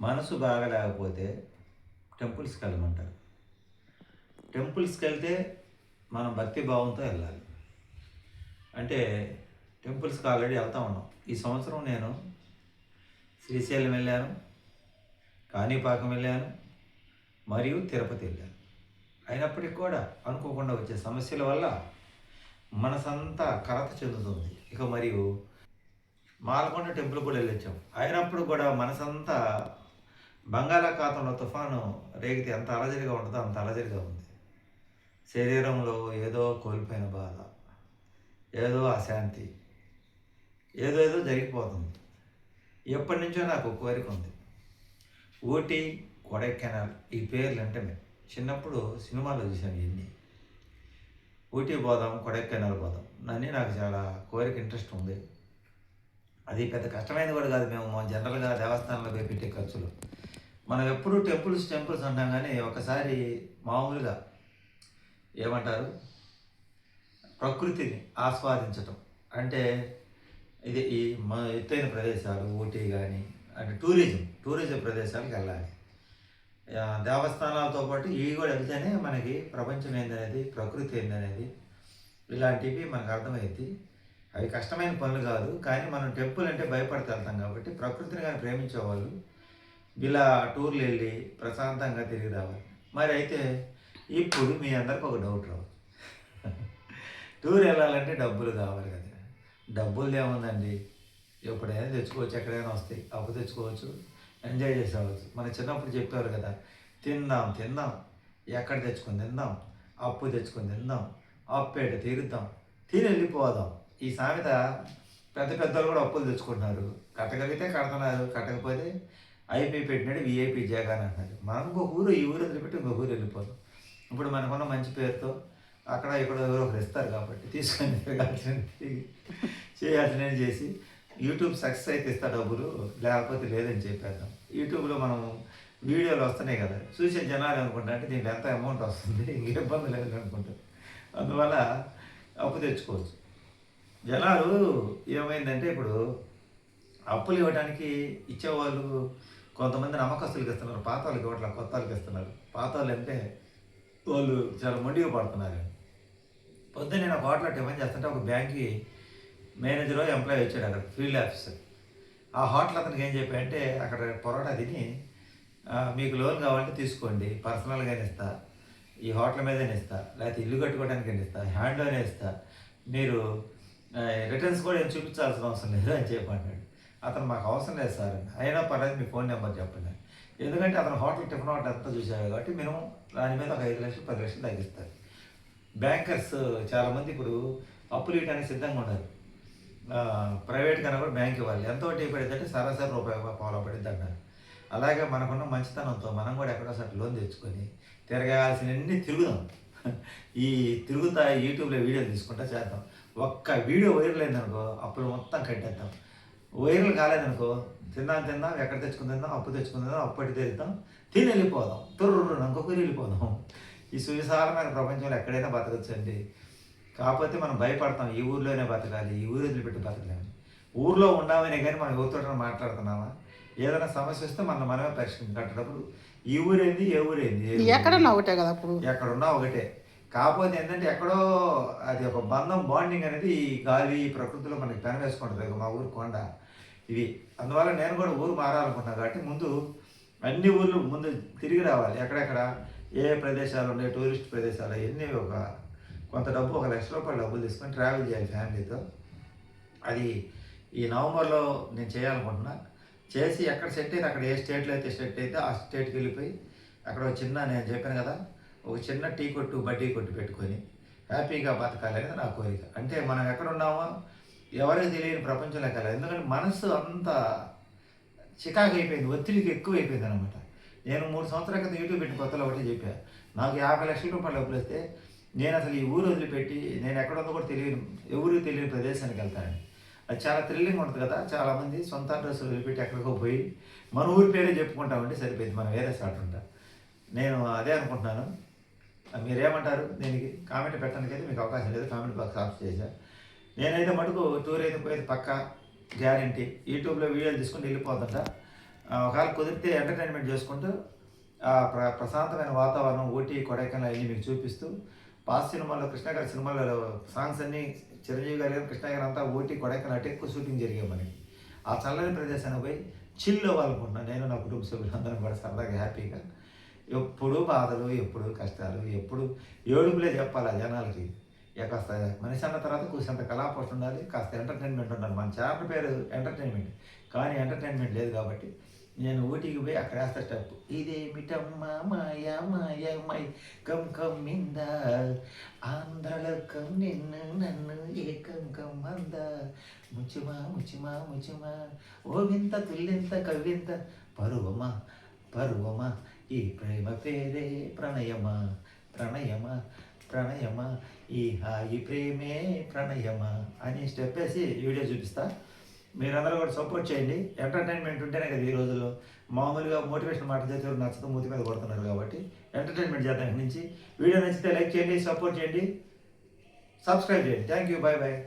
మనసు బాగా లేకపోతే టెంపుల్స్కి వెళ్ళమంటారు. టెంపుల్స్కి వెళ్తే మనం భక్తి భావంతో వెళ్ళాలి. అంటే టెంపుల్స్కి ఆల్రెడీ వెళ్తా ఉన్నాం. ఈ సంవత్సరం నేను శ్రీశైలం వెళ్ళాను కాణిపాకం వెళ్ళాను మరియు తిరుపతి వెళ్ళాను. అయినప్పటికీ కూడా అనుకోకుండా వచ్చే సమస్యల వల్ల మనసంతా కలత చెందుతుంది. ఇక మరియు మాలకొండ టెంపుల్ కూడా వెళ్ళొచ్చాం. అయినప్పుడు కూడా మనసంతా బంగాళాఖాతంలో తుఫాను రేగితే ఎంత అలజడిగా ఉంటుందో అంత అలజడిగా ఉంది. శరీరంలో ఏదో కోల్పోయిన బాధ ఏదో అశాంతి ఏదో ఏదో జరిగిపోతుంది. ఎప్పటి నుంచో నాకు ఒక కోరిక ఉంది. ఊటీ కొడైకెనాల్ ఈ పేర్లు అంటే మేము చిన్నప్పుడు సినిమాలో చూసాను ఇవన్నీ ఊటీ పోదాం కొడైకెనాల్ పోదాం. అన్నీ నాకు చాలా కోరిక ఇంట్రెస్ట్ ఉంది. అది పెద్ద కష్టమైనది కూడా కాదు మేము జనరల్గా దేవస్థానంలో పెట్టే ఖర్చులు. మనం ఎప్పుడు టెంపుల్స్ టెంపుల్స్ అంటాం కానీ ఒకసారి మామూలుగా ఏమంటారు? ప్రకృతిని ఆస్వాదించటం. అంటే ఇది ఈ మ ఎత్తైన ప్రదేశాలు ఊటీ కానీ అంటే టూరిజం టూరిజం ప్రదేశాలకు వెళ్ళాలి. దేవస్థానాలతో పాటు ఇవి కూడా వెళ్తేనే మనకి ప్రపంచం ఏందనేది ప్రకృతి ఏందనేది ఇలాంటివి మనకు అర్థమైంది అవి కష్టమైన పనులు కాదు కానీ మనం టెంపుల్ అంటే భయపడితే వెళ్తాం కాబట్టి ప్రకృతిని కానీ ప్రేమించేవాళ్ళు ఇలా టూర్లు వెళ్ళి ప్రశాంతంగా తిరిగి రావాలి మరి అయితే ఇప్పుడు మీ అందరికి ఒక డౌట్ రావచ్చు. టూర్ వెళ్ళాలంటే డబ్బులు కావాలి కదా. డబ్బులు ఏముందండి? ఎప్పుడైనా తెచ్చుకోవచ్చు ఎక్కడైనా వస్తాయి. అప్పు తెచ్చుకోవచ్చు ఎంజాయ్ చేసేవచ్చు. మన చిన్నప్పుడు చెప్పేవారు కదా తిందాం తిందాం. ఎక్కడ తెచ్చుకొని తిందాం? అప్పు తెచ్చుకొని తిందాం. అప్పేట తీరుద్దాం. తిని వెళ్ళిపోదాం ఈ సామెత పెద్ద పెద్దలు కూడా అప్పులు తెచ్చుకుంటున్నారు. కట్టగలిగితే కడుతున్నారు కట్టకపోతే ఐపీ పెట్టినాడు విఐపి జగన్ అంటున్నారు మనం ఇంకొక ఊరు ఈ ఊరు వదిలిపెట్టి ఇంకొక ఊరు వెళ్ళిపోతాం. ఇప్పుడు మనకున్న మంచి పేరుతో అక్కడ ఇక్కడ ఎవరో ఒకరు ఇస్తారు కాబట్టి తీసుకొని చేయాల్సిన చేయాల్సినవి చేసి యూట్యూబ్ సక్సెస్ అయితే ఇస్తా డబ్బులు లేకపోతే లేదని చెప్పేద్దాం. యూట్యూబ్లో మనం వీడియోలు వస్తున్నాయి కదా చూసే జనాలు అనుకుంటా అంటే దీనికి ఎంత అమౌంట్ వస్తుంది ఇంకే ఇబ్బంది లేదు అనుకుంటారు. అందువల్ల అప్పు తెచ్చుకోవచ్చు. జనాలు ఏమైందంటే ఇప్పుడు అప్పులు ఇవ్వడానికి ఇచ్చేవాళ్ళు కొంతమంది నమ్మకస్తులకి ఇస్తున్నారు పాత వాళ్ళకి ఇవ్వట్లా కొత్త వాళ్ళకి ఇస్తున్నారు పాతాలు అంటే వాళ్ళు చాలా మొండిగా పడుతున్నారు. పొద్దున్న నేను ఒక హోటల్లో టిఫిన్ చేస్తుంటే ఒక బ్యాంక్కి మేనేజర్ ఎంప్లాయీ వచ్చాడు అక్కడ ఫీల్డ్ ఆఫీసర్. ఆ హోటల్ అతనికి ఏం చెప్పాయంటే అక్కడ పొరోటా తిని మీకు లోన్ కావాలంటే తీసుకోండి పర్సనల్గానే ఇస్తా ఈ హోటల్ మీదనే ఇస్తా లేకపోతే ఇల్లు కట్టుకోవడానికి ఇస్తా హ్యాండ్లోనే ఇస్తా మీరు రిటర్న్స్ కూడా ఏం చూపించాల్సిన అవసరం లేదు అని చెప్పన్నాడు అతను మాకు అవసరం లేదు సార్ అయినా పర్లేదు మీ ఫోన్ నెంబర్ చెప్పండి ఎందుకంటే అతను హోటల్ టిఫిన్ హోటల్ అంతా చూసాడు కాబట్టి మినిమం దాని మీద ఒక ఐదు లక్షలు పది లక్షలు తగ్గిస్తారు. బ్యాంకర్స్ చాలామంది ఇప్పుడు అప్పులు ఇవ్వడానికి సిద్ధంగా ఉన్నారు. ప్రైవేట్ కన్నా కూడా బ్యాంక్ ఇవ్వాలి. ఎంత వడ్డీ పడిందంటే సరాసరి రూపాయి పావులో పడింది అన్నారు అలాగే మనకున్న మంచితనంతో మనం కూడా ఎక్కడో సార్ లోన్ తెచ్చుకొని తిరగాల్సినన్ని తిరుగుదాం. ఈ తిరుగుతా యూట్యూబ్లో వీడియోలు తీసుకుంటా చేద్దాం. ఒక్క వీడియో వైరల్ అయిందనుకో అప్పుడు మొత్తం కట్టేద్దాం. వైరల్ కాలేదనుకో తిందాం తిందాం ఎక్కడ తెచ్చుకుని తిందాం అప్పు తెచ్చుకుని తిందాం అప్పటి తెరుద్దాం తిని వెళ్ళిపోదాం తుర్రు ఇంకొకరు వెళ్ళిపోదాం. ఈ సువిశాలమైన ప్రపంచంలో ఎక్కడైనా బతకచ్చండి. కాకపోతే మనం భయపడతాం ఈ ఊర్లోనే బతకాలి ఈ ఊరు వదిలిపెట్టి బతకలేము. ఊర్లో ఉండమనే కానీ మనం ఎవరితో మాట్లాడుతున్నామా? ఏదైనా సమస్య వస్తే మనం మనమే పరిష్కరించేటప్పుడు ఈ ఊరేంది ఏ ఊరేంది? ఎక్కడన్నా ఒకటే కదా అప్పుడు. ఎక్కడున్నా ఒకటే. కాకపోతే ఏంటంటే ఎక్కడో అది ఒక బంధం బాండింగ్ అనేది ఈ గాలి ఈ ప్రకృతిలో మనకి పెన వేసుకుంటుంది ఇక మా ఊరు కొండ. ఇవి అందువల్ల నేను కూడా ఊరు మారాలనుకున్నా కాబట్టి ముందు అన్ని ఊర్లు ముందు తిరిగి రావాలి. ఎక్కడెక్కడ? ఏ ప్రదేశాలు ఉన్నాయి? టూరిస్ట్ ప్రదేశాలు అవన్నీ ఒక కొంత డబ్బు ఒక లక్ష రూపాయలు డబ్బులు తీసుకొని ట్రావెల్ చేయాలి ఫ్యామిలీతో. అది ఈ నవంబర్లో నేను చేయాలనుకుంటున్నా. చేసి ఎక్కడ సెట్ అయితే అక్కడ ఏ స్టేట్లో అయితే సెట్ అయితే ఆ స్టేట్కి వెళ్ళిపోయి అక్కడ ఒక చిన్న నేను చెప్పాను కదా ఒక చిన్న టీ కొట్టు బడ్డీ కొట్టు పెట్టుకొని హ్యాపీగా బతకాలి అనేది నా కోరిక. అంటే మనం ఎక్కడ ఉన్నామో ఎవరికి తెలియని ప్రపంచంలోకి వెళ్ళాలి ఎందుకంటే మనసు అంత చికాకు అయిపోయింది ఒత్తిడికి ఎక్కువ అయిపోయింది అనమాట నేను మూడు సంవత్సరాల క్రితం యూట్యూబ్ పెట్టి కొత్తలో ఒకటి చెప్పా. నాకు యాభై లక్షల రూపాయలు డబ్బులు వస్తే నేను అసలు ఈ ఊరు వదిలిపెట్టి నేను ఎక్కడ ఉందో కూడా తెలియని ఎవరు తెలియని ప్రదేశానికి వెళ్తాను అది చాలా థ్రిల్లింగ్ ఉంటుంది కదా. చాలామంది సొంత అడ్రస్ వదిలిపెట్టి ఎక్కడికో పోయి మన ఊరి పేరే చెప్పుకుంటామంటే సరిపోయింది. మనం వేరే సాట్ ఉంటా. నేను అదే అనుకుంటున్నాను. మీరేమంటారు దీనికి కామెంట్ పెట్టడానికి అయితే మీకు అవకాశం లేదు. కామెంట్ బాక్స్ ఆఫ్ చేశాను నేనైతే మటుకు టూర్ అయితే పోయేది పక్క గ్యారంటీ. యూట్యూబ్లో వీడియోలు తీసుకుని వెళ్ళిపోతుంటా ఒకవేళ కుదిరితే ఎంటర్టైన్మెంట్ చేసుకుంటూ ఆ ప్ర ప్రశాంతమైన వాతావరణం ఊటీ కొడైకెనాల్ అన్నీ మీకు చూపిస్తూ పాస్ సినిమాలో కృష్ణ గారి సినిమాలో సాంగ్స్ అన్నీ చిరంజీవి గారు కృష్ణ గారు అంతా ఊటీ కొడైకెనాల్ అంటే ఎక్కువ షూటింగ్ జరిగాయి మనకి. ఆ చల్లని ప్రదేశానికి పోయి చిల్ అవ్వాలనుకుంటున్నాను నేను నా కుటుంబ సభ్యులందరం కూడా సరదాగా హ్యాపీగా. ఎప్పుడు బాధలు ఎప్పుడు కష్టాలు ఎప్పుడు ఏడుపులే చెప్పాలి ఆ జనాలకి. ఇక కాస్త మనిషి అన్న తర్వాత కూర్చొంత కళాపోషణ ఉండాలి కాస్త ఎంటర్టైన్మెంట్ ఉండాలి. మన ఛానల్ పేరు ఎంటర్టైన్మెంట్ కానీ ఎంటర్టైన్మెంట్ లేదు కాబట్టి నేను ఊటీకి పోయి అక్కడ వేస్తా స్టెప్ ఇదేమిటమ్మా మాయా మాయ మై కమ్ కం మింద ఆంధ్రలో కం నిన్ను నన్ను ఏ కమ్ మంద ముచ్చుమా ముచ్చుమా ముచ్చుమా? ఓ వింత తుల్లింత కవింత పరువమా పరువమా? ఈ ప్రేమ పేరే ప్రణయమా ప్రణయమా? ప్రణయమ? ఈ హాయి ప్రేమే ప్రణయమ? అని స్టెప్ వేసి వీడియో చూపిస్తా. మీరందరూ కూడా సపోర్ట్ చేయండి. ఎంటర్టైన్మెంట్ ఉంటేనే కదా ఈ రోజుల్లో. మామూలుగా మోటివేషన్ మాట చేస్తే నచ్చదు మూతి మీద కొడుతున్నారు కాబట్టి ఎంటర్టైన్మెంట్ చేద్దాం. ఇక్కడి నుంచి వీడియో నచ్చితే లైక్ చేయండి సపోర్ట్ చేయండి. సబ్స్క్రైబ్ చేయండి. Thank you bye bye